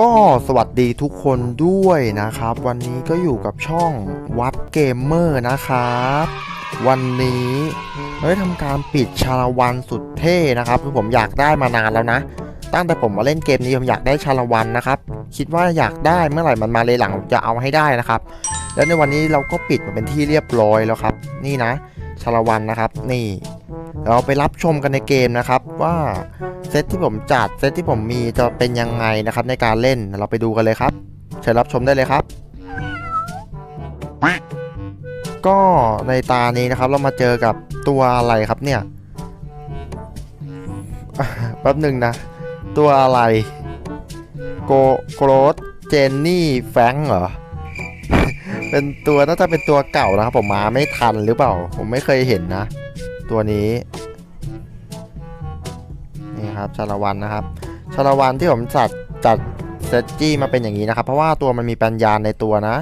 ก็สวัสดีทุกคนด้วยนะครับ วันนี้ก็อยู่กับช่องวัดเกมเมอร์นะครับ วันนี้เราได้ทำการปิดชาละวันสุดเท่นะครับคือผมอยากได้มานานแล้วนะ ตั้งแต่ผมมาเล่นเกมนี้ผมอยากได้ชาละวันนะครับ คิดว่าอยากได้เมื่อไหร่มันมาเลยหลังจะเอาให้ได้นะครับ แล้วในวันนี้เราก็ปิดมาเป็นที่เรียบร้อยแล้วครับ นี่นะชาละวันนะครับ นี่ เราไปรับชมกันในเกมนะครับว่าเซตที่ผมจัดเซตที่ผมมีจะเป็นยังไงนะครับในการเล่นเราไปดูกันเลยครับเชิญรับชมได้เลยครับ ก็ในตานี้นะครับเรามาเจอกับตัวอะไรครับเนี่ยแป๊บหนึ่งนะ ตัวอะไร โกโกรธเจนนี่แฟงเหรอเป็นตัวน่าจะเป็นตัวเก่านะครับผมมาไม่ทันหรือเปล่า ผมไม่เคยเห็นนะ ตัวนี้นี่ครับชาละวันนะครับชาละวันที่ผมจัดจัดเซตจี้มาเป็นอย่างนี้นะครับ เพราะว่าตัวมันมีปัญญาในตัวนะ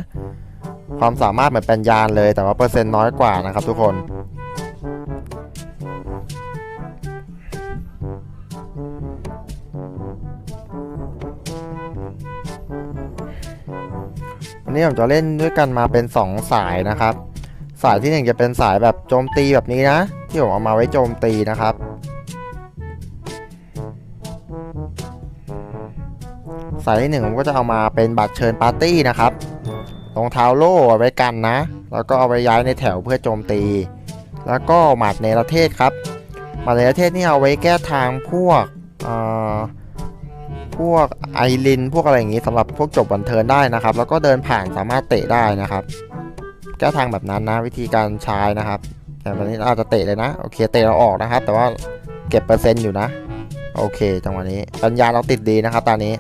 ความสามารถเหมือนปัญญาเลย แต่ว่าเปอร์เซ็นต์น้อยกว่านะครับ ทุกคนวันนี้ผมจะเล่นด้วยกันมาเป็น 2 สายนะครับ สายที่ 1 จะเป็นสายแบบโจมตีแบบนี้นะ ที่ผมเอามาไว้โจมตีนะครับ สายที่หนึ่งผมก็จะเอามาเป็นบัตรเชิญปาร์ตี้นะครับรองเท้าโล่เอาไว้กันนะ แล้วก็เอาไว้ย้ายในแถวเพื่อโจมตี แล้วก็หมัดเนรเทศครับหมัดเนรเทศนี่เอาไว้แก้ทางพวกพวกไอรินพวกอะไรอย่างนี้สำหรับพวกจบบันเทิงได้นะครับ แล้วก็เดินผ่านสามารถเตะได้นะครับ แก้ทางแบบนั้นนะ วิธีการใช้นะครับ แต่วันนี้อาจจะเตะเลยนะ โอเคเตะเราออกนะครับ แต่ว่าเก็บเปอร์เซ็นต์อยู่นะ โอเคจังหวะนี้ปัญญาเราติดดีนะครับ ตอนนี้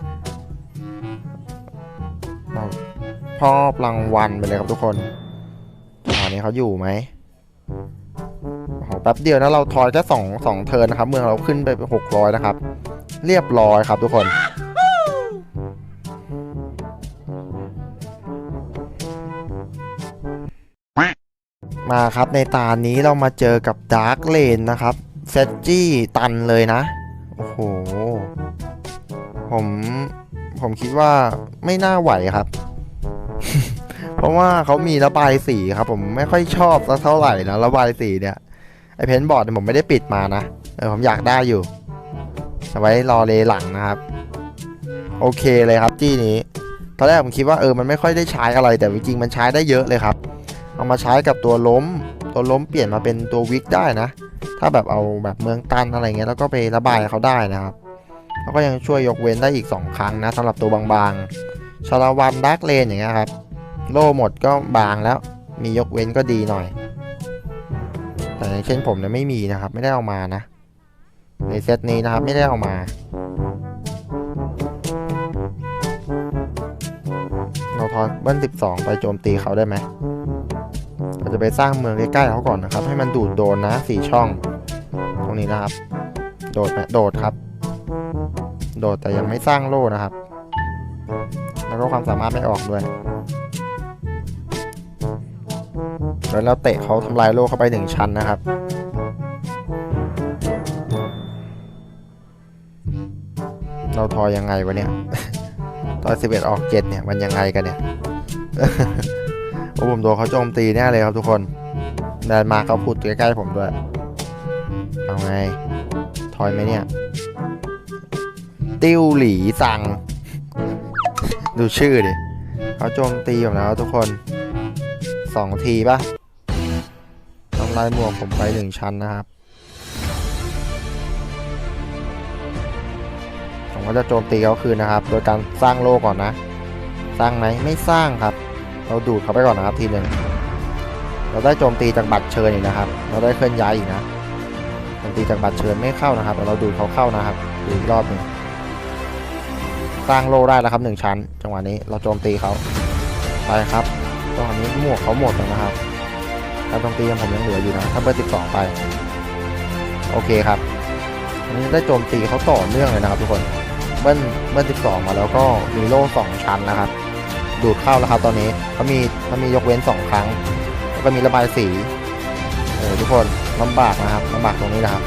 เราพอบรางวัลไปเลยครับทุกคนจังหวะนี้เขาอยู่ไหมโอ้โหแป๊บเดียวนะเราทอยแค่สองสองเทิร์นนะครับ เมืองเราขึ้นไปหกร้อยนะครับ เรียบร้อยครับทุกคน มาครับ ในตานี้เรามาเจอกับดาร์กเลนนะครับเซจี้ตันเลยนะ โอ้โห ผม ผมคิดว่าไม่น่าไหวครับ เพราะว่าเขามีระบายสีครับ ผมไม่ค่อยชอบสักเท่าไหร่นะระบายสีเนี่ย ไอเพนบอร์ดเนี่ยผมไม่ได้ปิดมานะเออผมอยากได้อยู่เอาไว้รอเลหลังนะครับ โอเคเลยครับจี้นี้ตอนแรกผมคิดว่าเออมันไม่ค่อยได้ใช้อะไรแต่จริงๆมันใช้ได้เยอะเลยครับ เอามาใช้กับตัวล้ม ตัวล้มเปลี่ยนมาเป็นตัววิกได้นะ ถ้าแบบเอาแบบเมืองตันอะไรเงี้ยแล้วก็ไประบายเขาได้นะครับ แล้วก็ยังช่วยยกเว้นได้อีก 2 ครั้งนะสำหรับตัวบางๆชาลาวันดักเลนอย่างเงี้ยครับ โล่หมดก็บางแล้ว มียกเว้นก็ดีหน่อย แต่เช่นผมเนี่ยไม่มีนะครับ ไม่ได้เอามานะ ในเซตนี้นะครับไม่ได้เอามาเราทอยเบิ้ล12 ไปโจมตีเขาได้ไหม จะไปสร้างเมืองใกล้ๆเขาก่อนนะครับ ให้มันดูดโดนนะสี่ช่อง ตรงนี้นะครับ โดดไหมโดดครับ โดดแต่ยังไม่สร้างโล่นะครับ แล้วก็ความสามารถไม่ออกด้วยแล้วเราเตะเขาทำลายโล่เข้าไปหนึ่งชั้นนะครับเราทอยยังไงวะเนี่ยทอย11ออก7เนี่ย มันยังไงกันเนี่ย โอ้ผมโดนเขาโจมตีแน่เลยครับทุกคนเดินมาเขาพูดใกล้ๆผมด้วย เอาไงทอยไหมเนี่ย ติ้วหลีสั่ง ดูชื่อดิเขาโจมตีผมแล้วทุกคนสองทีปะทำลายหมวกผมไปหนึ่งชั้นนะครับ ผมก็จะโจมตีเขาคืนนะครับ โดยการสร้างโลก่อนนะ สร้างไหมไม่สร้างครับ เราดูดเขาไปก่อนนะครับทีหนึ่งเราได้โจมตีจากบัตรเชิญอีกนะครับ เราได้เคลื่อนย้ายอีกนะโจมตีจากบัตรเชิญไม่เข้านะครับแต่เราดูดเขาเข้านะครับดูอีกรอบหนึ่งสร้างโลได้แล้วครับหนึ่งชั้น จังหวะนี้เราโจมตีเขาไปครับจังหวะนี้หมวกเขาหมดแล้วนะครับการโจมตียังผมยังเหลืออยู่นะถ้าเบอร์สิบสองไป โอเคครับอันนี้ได้โจมตีเขาต่อเนื่องเลยนะครับทุกคนเบิ้ลเบิ้ลสิบสองมาแล้วก็มีโล่สองชั้นนะครับ ดูดเข้าแล้วครับตอนนี้เขามีเขามียกเว้นสองครั้ง แล้วก็มีระบายสีโอ้ทุกคนลำบากนะครับลำบากตรงนี้นะครับ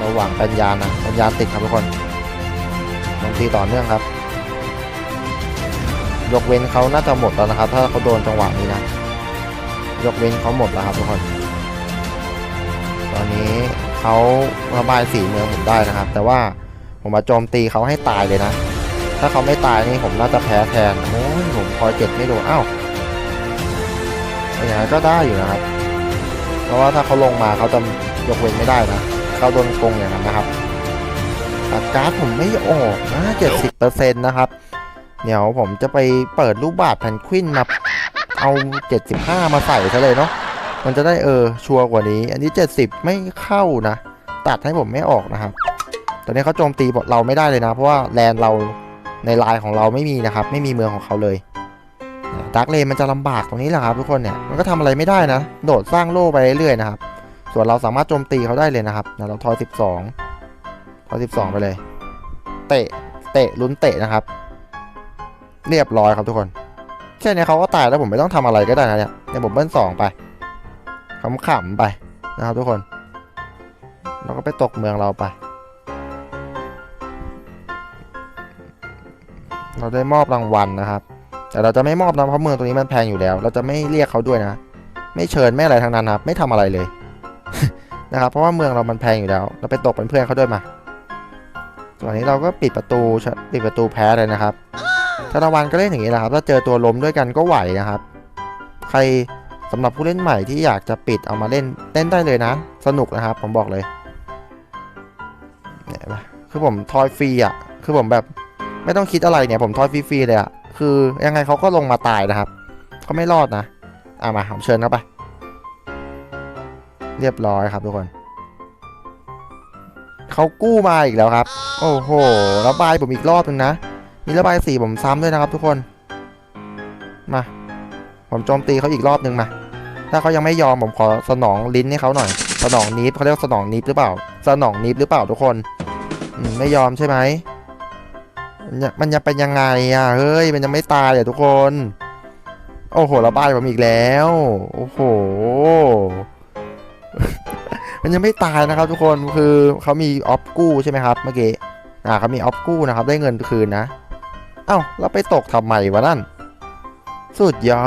ราหวังปัญญานะปัญญาติดครับทุกคนลงตีต่อเนื่องครับ ยกเว้นเขาน่าจะหมดแล้วนะครับ ถ้าเขาโดนจังหวะนี้นะ ยกเว้นเขาหมดแล้วครับทุกคน ตอนนี้เขาระบายสีเมืองผมได้นะครับ แต่ว่าผมมาโจมตีเขาให้ตายเลยนะ ถ้าเขาไม่ตายนี่ผมน่าจะแพ้แทนโอ้ยผมคอยเจ็ดไม่โดนอ้าวอย่างนั้นก็ได้อยู่นะครับ เพราะว่าถ้าเขาลงมาเขาจะยกเว้นไม่ได้นะเขาโดนโกงอย่างนั้นนะครับอาการ์ดผมไม่ออกนะเจ็ดสิบเปอร์เซ็นต์นะครับ เดี๋ยวผมจะไปเปิดรูปบาทแพนควินมาเอา75มาใส่ซะเลยเนาะ มันจะได้เออชัวร์กว่านี้ อันนี้70ไม่เข้านะ ตัดให้ผมไม่ออกนะครับ ตอนนี้เขาโจมตีเราไม่ได้เลยนะ เพราะว่าแลนเรา ในลายของเราไม่มีนะครับ ไม่มีเมืองของเขาเลยดักเลนมันจะลำบากตรงนี้แหละครับทุกคนเนี่ยมันก็ทำอะไรไม่ได้นะ โดดสร้างโล่ไปเรื่อยๆนะครับ ส่วนเราสามารถโจมตีเขาได้เลยนะครับเราทอย12ทอย12 ไปเลย เตะเตะลุ้นเตะนะครับ เรียบร้อยครับทุกคนแค่นี้เขาก็ตายแล้วผมไม่ต้องทำอะไรก็ได้นะเนี่ยเดี๋ยผมเบิ้ลสองไปขำๆไปนะครับทุกคน เราก็ไปตกเมืองเราไป เราได้มอบรางวัลนะครับ แต่เราจะไม่มอบนะเพราะเมืองตรงนี้มันแพงอยู่แล้ว เราจะไม่เรียกเขาด้วยนะ ไม่เชิญไม่อะไรทั้งนั้นครับ ไม่ทำอะไรเลยนะครับ เพราะว่าเมืองเรามันแพงอยู่แล้ว เราไปตกเป็นเพื่อนเขาด้วยมาตอนนี้เราก็ปิดประตูปิดประตูแพ้เลยนะครับธนวันก็เล่นอย่างนี้แหละครับ ถ้าเจอตัวล้มด้วยกันก็ไหวนะครับ ใครสำหรับผู้เล่นใหม่ที่อยากจะปิดเอามาเล่นเล่นได้เลยนะ สนุกนะครับ ผมบอกเลยเนี่ยคือผมทอยฟรีอะ คือผมแบบ ไม่ต้องคิดอะไรเนี่ยผมทอยฟรีๆเลยอะคือยังไงเขาก็ลงมาตายนะครับเขาไม่รอดนะอะมาผมเชิญเข้าไป เรียบร้อยครับทุกคนเขากู้มาอีกแล้วครับ โอ้โหระบายผมอีกรอบนึงนะ มีระบายสีผมซ้ำด้วยนะครับทุกคน มา ผมโจมตีเขาอีกรอบนึงมา ถ้าเขายังไม่ยอมผมขอสนองลิ้นให้เขาหน่อย สนองนิฟเขาเรียกสนองนิฟหรือเปล่า สนองนิฟหรือเปล่าทุกคน ไม่ยอมใช่ไหม มันจะเป็นยังไงอะ เฮ้ย มันยังไม่ตายอะทุกคน โอ้โหระบายผมอีกแล้ว โอ้โห มันยังไม่ตายนะครับทุกคน คือเขามีออฟกู้ใช่ไหมครับเมื่อกี้ อ่าเขามีออฟกู้นะครับ ได้เงินคืนนะ เอ้าแล้วไปตกทำไมวะนั่น สุดยอ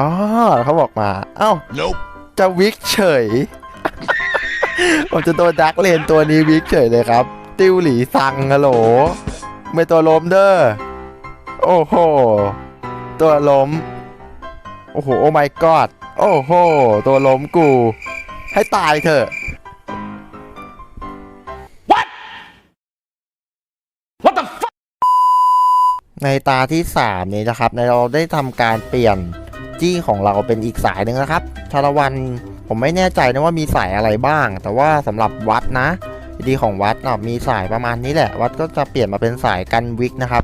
ดเขาบอกมา เอ้า Nope. จะวิกเฉย ผมจะโดนดักเลนตัวนี้วิกเฉยเลยครับ ติวหลีซังฮัลโหล ไม่ตัวล้มเด้อ โอ้โห ตัวล้ม โอ้โห โอ้ my god โอ้โห ตัวล้มกู ให้ตายเถอะ What the fuck? ในตาที่ 3 นี้นะครับในเราได้ทำการเปลี่ยนจี้ของเราเป็นอีกสายหนึ่งนะครับชาละวันผมไม่แน่ใจนะว่ามีสายอะไรบ้าง แต่ว่าสำหรับวัดนะ ดีของวัดนะมีสายประมาณนี้แหละ วัดก็จะเปลี่ยนมาเป็นสายกันวิกนะครับ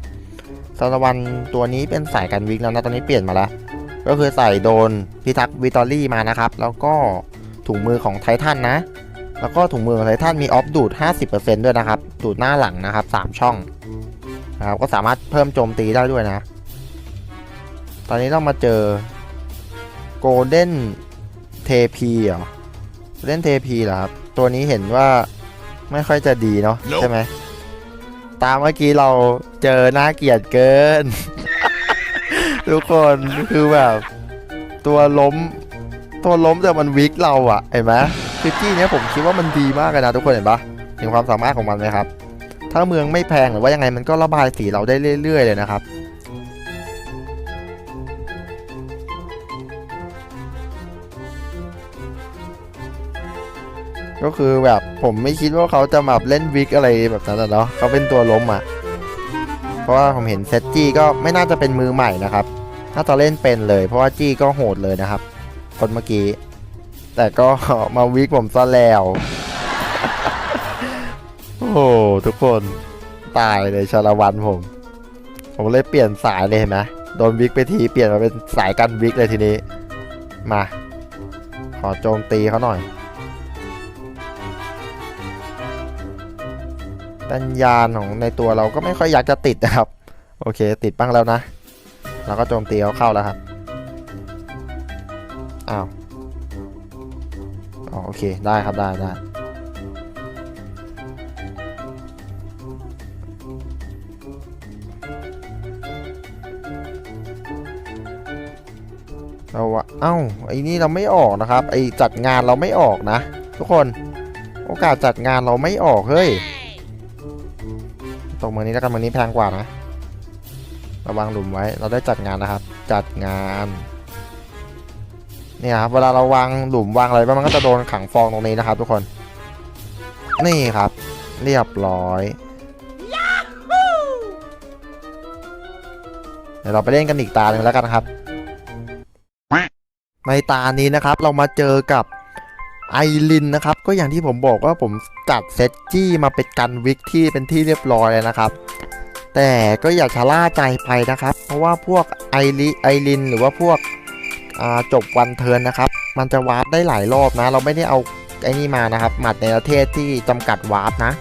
ชาละวันตัวนี้เป็นสายกันวิกแล้วนะตอนนี้เปลี่ยนมาแล้ว ก็คือใส่โดนพิทักษ์วิตอรี่มานะครับ แล้วก็ถุงมือของไททันนะ แล้วก็ถุงมือของไททันมีออฟดูด 50%ด้วยนะครับ ดูดหน้าหลังนะครับ 3 ช่องนะครับก็สามารถเพิ่มโจมตีได้ด้วยนะ ตอนนี้เรามาเจอโกลเด้นเทพีเหรอโกลเด้นเทพีเหรอครับ ตัวนี้เห็นว่า ไม่ค่อยจะดีเนาะ Nope ใช่ไหมตามเมื่อกี้เราเจอน่าเกลียดเกิน ทุกคนคือแบบ ตัวล้ม ตัวล้มแต่มันวิกเราอะเห็นไหมคือที่เนี้ยผมคิดว่ามันดีมากเลยนะทุกคนเห็นปะเห็นความสามารถของมันไหมครับ ถ้าเมืองไม่แพงหรือว่ายังไงมันก็ระบายสีเราได้เรื่อยๆเลยนะครับ ก็คือแบบผมไม่คิดว่าเขาจะมาเล่นวิกอะไรแบบนั้นอะเนาะเขาเป็นตัวล้มอะ เพราะว่าผมเห็นเซตจี้ก็ไม่น่าจะเป็นมือใหม่นะครับ น่าจะเล่นเป็นเลย เพราะว่าจี้ก็โหดเลยนะครับ คนเมื่อกี้ แต่ก็มาวิกผมซะแล้ว โอ้โหทุกคนตายเลยชาละวันผม ผมเลยเปลี่ยนสายเลยเห็นไหมโดนวิกไปทีเปลี่ยนมาเป็นสายกันวิกเลยทีนี้ มา ขอโจมตีเขาหน่อย ปัญญาของในตัวเราก็ไม่ค่อยอยากจะติดนะครับ โอเค ติดบ้างแล้วนะเราก็โจมตีเขาเข้าแล้วครับอ้าวอ๋อโอเคได้ครับได้ได้เราอะเอ้าไอ้นี่เราไม่ออกนะครับ ไอ้จัดงานเราไม่ออกนะ ทุกคน โอกาสจัดงานเราไม่ออกเฮ้ย ตรงมือนี้แล้วกันมือนี้แพงกว่านะ ระวังหลุมไว้ เราได้จัดงานนะครับ จัดงานเนี่ยครับเวลาเราวางหลุมวางอะไรไปมันก็จะโดนขังฟองตรงนี้นะครับ ทุกคน นี่ครับ เรียบร้อยเดี๋ยวเราไปเล่นกันอีกตาหนึ่งแล้วกันครับ ในตานี้นะครับ เรามาเจอกับ ไอรินนะครับ ก็อย่างที่ผมบอกว่าผมจัดเซตจี้มาเป็นกันวิกที่เป็นที่เรียบร้อยแล้วนะครับ แต่ก็อย่าชะล่าใจไปนะครับ เพราะว่าพวกไอริไอรินหรือว่าพวกจบวันเทินนะครับ มันจะวาร์ปได้หลายรอบนะ เราไม่ได้เอาไอ้นี่มานะครับหมัดในประเทศที่จำกัดวาร์ปนะ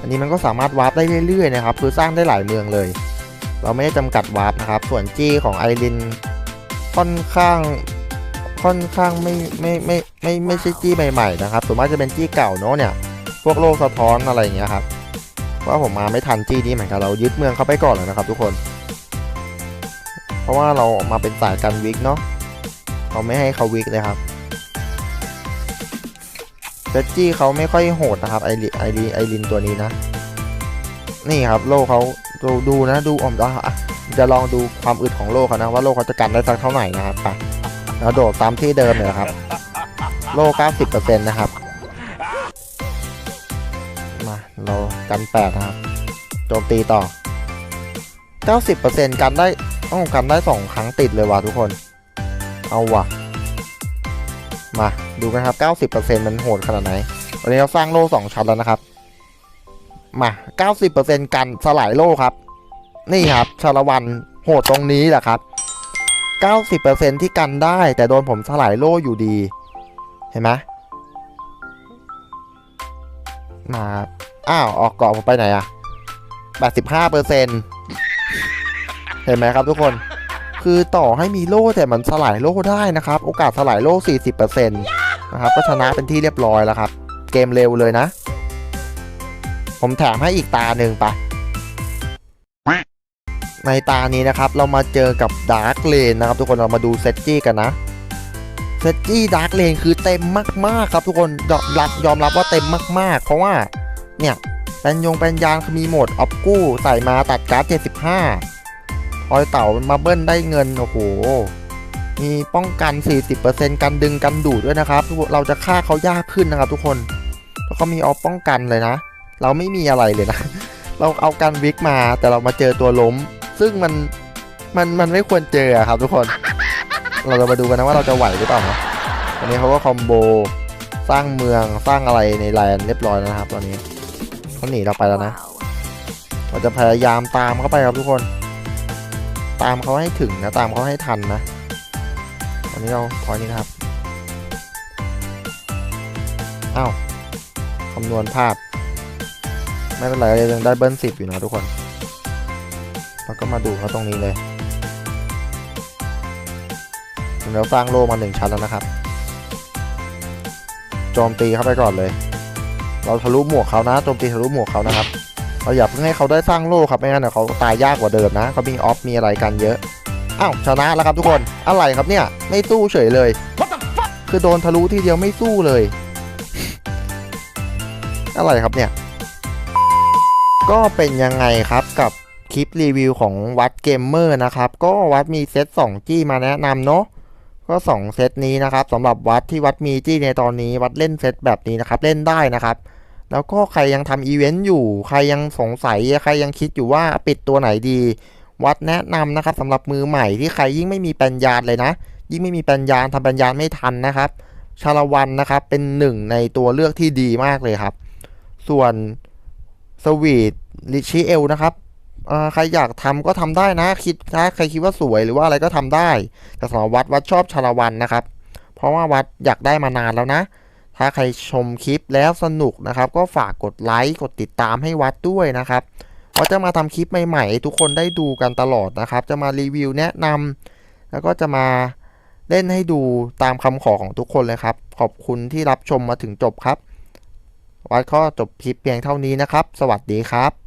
อันนี้มันก็สามารถวาร์ปได้เรื่อยๆนะครับคือสร้างได้หลายเมืองเลย เราไม่ได้จำกัดวาร์ปนะครับ ส่วนจี้ของไอรินค่อนข้าง ค่อนข้างไม่ไม่ไม่ไม่ไม่ใช่จี้ใหม่ๆนะครับส่วนมากจะเป็นจี้เก่าเนาะเนี่ย พวกโลกสะท้อนอะไรอย่างเงี้ยครับว่าผมมาไม่ทันจี้นี้เหมือนกันเรายึดเมืองเข้าไปก่อนเลยนะครับ ทุกคน เพราะว่าเราออกมาเป็นสายกันวิกเนาะเราไม่ให้เขาวิกเลยครับเซตจี้เขาไม่ค่อยโหดนะครับไอริไอริไอรินตัวนี้นะ นี่ครับโลกเขาดูดูนะดูอมอะจะลองดูความอึดของโลกเขานะว่าโลกเขาจะกันได้สักเท่าไหร่นะครับไป แล้วโดดตามที่เดิมเลยครับ โล90%นะครับ มาเรากัน8นะครับ โจมตีต่อ 90%กันได้ต้องกันได้ 2 ครั้งติดเลยว่ะทุกคน เอาว่ะ มาดูกันครับ 90%มันโหดขนาดไหน วันนี้เราสร้างโล่2ชั้นแล้วนะครับ มา 90%กันสลายโล่ครับ นี่ครับชาละวันโหดตรงนี้แหละครับ 90%ที่กันได้ แต่โดนผมสลายโล่อยู่ดี เห็นไหมมา อ้าว ออกเกาะผมไปไหนอะ85%เห็นไหมครับทุกคน คือต่อให้มีโล่แต่มันสลายโล่ได้นะครับ โอกาสสลายโล่ 40%นะครับ ก็ชนะเป็นที่เรียบร้อยแล้วครับ เกมเร็วเลยนะ ผมแถมให้อีกตาหนึ่งไป ในตานี้นะครับ เรามาเจอกับดาร์กเลนนะครับ ทุกคนเรามาดูเซตจี้กันนะเซตจี้ดาร์กเลนคือเต็มมากๆครับ ทุกคนยอมรับยอมรับว่าเต็มมากๆ เพราะว่าเนี่ยเป็นยงเป็นยางคือมีโหมดออฟกู้ใส่มาตัดการ์ด75พอยเต่ามาเบิ้ลได้เงินโอ้โหมีป้องกัน 40%กันดึงกันดูดด้วยนะครับเราจะฆ่าเขายากขึ้นนะครับ ทุกคนเพราะเขามีออฟป้องกันเลยนะ เราไม่มีอะไรเลยนะ เราเอากันวิกมาแต่เรามาเจอตัวล้ม ซึ่งมันมันมันไม่ควรเจออครับทุกคน เราจะมาดูกันนะว่าเราจะไหวหรือเปล่านะตอนนี้เขาก็คอมโบสร้างเมืองสร้างอะไรในแลนเรียบร้อยแล้วนะครับ ตอนนี้เขาหนีเราไปแล้วนะเราจะพยายามตามเข้าไปครับทุกคน ตามเขาให้ถึงนะตามเขาให้ทันนะตอนนี้เราขอยนี้นครับอ้าวคำนวณพลาดไม่เป็นไรเรายังได้เบิ้ลสิบอยู่นะทุกคน แล้วก็มาดูเขาตรงนี้เลยเราสร้างโล่มาหนึ่งชั้นแล้วนะครับ โจมตีเข้าไปก่อนเลย เราทะลุหมวกเขานะ โจมตีทะลุหมวกเขานะครับ เราอย่าเพิ่งให้เขาได้สร้างโล่ครับ ไม่งั้นเดี๋ยวเขาตายยากกว่าเดิมนะ เขามีออฟมีอะไรกันเยอะ อ้าวชนะแล้วครับทุกคน อะไรครับเนี่ย ไม่สู้เฉยเลย คือโดนทะลุทีเดียวไม่สู้เลย อะไรครับเนี่ย ก็เป็นยังไงครับกับ คลิปรีวิวของวัดเกมเมอร์นะครับ ก็วัดมีเซต2จี้มาแนะนำเนาะก็2เซตนี้นะครับสำหรับวัดที่วัดมีจี้ในตอนนี้วัดเล่นเซตแบบนี้นะครับ เล่นได้นะครับ แล้วก็ใครยังทำอีเวนต์อยู่ ใครยังสงสัยใครยังคิดอยู่ว่าปิดตัวไหนดี วัดแนะนำนะครับสำหรับมือใหม่ที่ใครยิ่งไม่มีปัญญาเลยนะ ยิ่งไม่มีปัญญาทำปัญญาไม่ทันนะครับชาละวันนะครับเป็นหนึ่งในตัวเลือกที่ดีมากเลยครับ ส่วนสวีทลิชิเอลนะครับ ใครอยากทำก็ทำได้นะ คิดถ้าใครคิดว่าสวยหรือว่าอะไรก็ทำได้ แต่สำหรับวัดวัดชอบชาละวันนะครับ เพราะว่าวัดอยากได้มานานแล้วนะ ถ้าใครชมคลิปแล้วสนุกนะครับ ก็ฝากกดไลค์กดติดตามให้วัดด้วยนะครับวัดจะมาทำคลิปใหม่ๆ ทุกคนได้ดูกันตลอดนะครับ จะมารีวิวแนะนำแล้วก็จะมาเล่นให้ดูตามคำขอของทุกคนเลยครับ ขอบคุณที่รับชมมาถึงจบครับ วัดก็จบคลิปเพียงเท่านี้นะครับ สวัสดีครับ